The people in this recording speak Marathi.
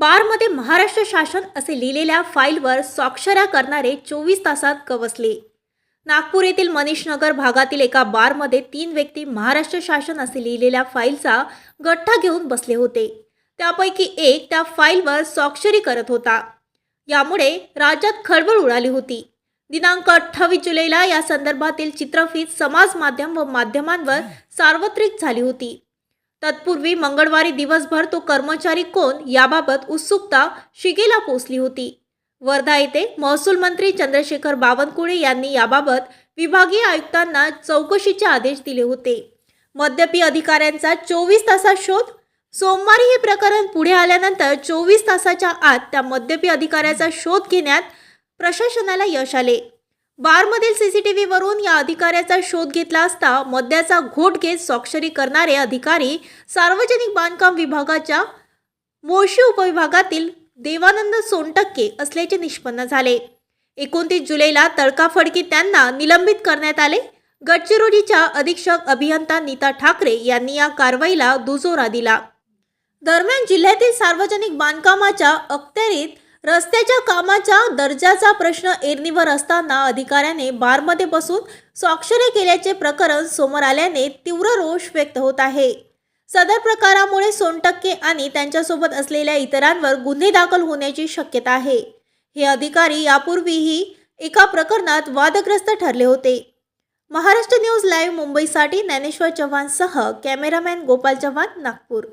बारमध्ये महाराष्ट्र शासन असे लिहिलेल्या फाईलवर स्वाक्षऱ्या करणारे चोवीस तासात गवसले नागपूर येथील मनीष नगर भागातील एका बारमध्ये तीन व्यक्ती महाराष्ट्र शासन असे लिहिलेल्या फाईलचा गठ्ठा घेऊन बसले होते. त्यापैकी एक त्या फाईलवर स्वाक्षरी करत होता. यामुळे राज्यात खळबळ उडाली होती. दिनांक अठ्ठावीस जुलैला या संदर्भातील चित्रफित समाज माध्यम व माध्यमांवर सार्वत्रिक झाली होती. तत्पूर्वी मंगळवारी दिवसभर तो कर्मचारी कोण याबाबत उत्सुकता शिगेला पोचली होती. वर्धा येथे महसूल मंत्री चंद्रशेखर बावनकुळे यांनी याबाबत विभागीय आयुक्तांना चौकशीचे आदेश दिले होते. मद्यपी अधिकाऱ्यांचा चोवीस तासात शोध? सोमवारी हे प्रकरण पुढे आल्यानंतर चोवीस तासाच्या आत त्या मद्यपी अधिकाऱ्याचा शोध घेण्यात प्रशासनाला यश आले. बारमधील सीसीटीव्हीवरून या अधिकाऱ्याचा शोध घेतला असता मद्याचा घोट घेत स्वाक्षरी करणारे अधिकारी सार्वजनिक बांधकाम विभागाच्या मोशी उपविभागातील देवानंद सोनटक्के असल्याचे निष्पन्न झाले. एकोणतीस जुलैला तडकाफडकी त्यांना निलंबित करण्यात आले. गडचिरोलीच्या अधीक्षक अभियंता नीता ठाकरे यांनी या कारवाईला दुजोरा दिला. दरम्यान जिल्ह्यातील सार्वजनिक बांधकामाच्या अखत्यारीत रस्त्याच्या कामाच्या दर्जाचा प्रश्न एरणीवर असताना अधिकाऱ्याने बारमध्ये बसून स्वाक्षरी केल्याचे प्रकरण समोर आल्याने तीव्र रोष व्यक्त होत आहे. सदर प्रकारामुळे सोनटक्के आणि त्यांच्यासोबत असलेल्या इतरांवर गुन्हे दाखल होण्याची शक्यता आहे. हे अधिकारी यापूर्वीही एका प्रकरणात वादग्रस्त ठरले होते. महाराष्ट्र न्यूज लाईव्ह मुंबईसाठी ज्ञानेश्वर चव्हाणसह कॅमेरामॅन गोपाल चव्हाण नागपूर.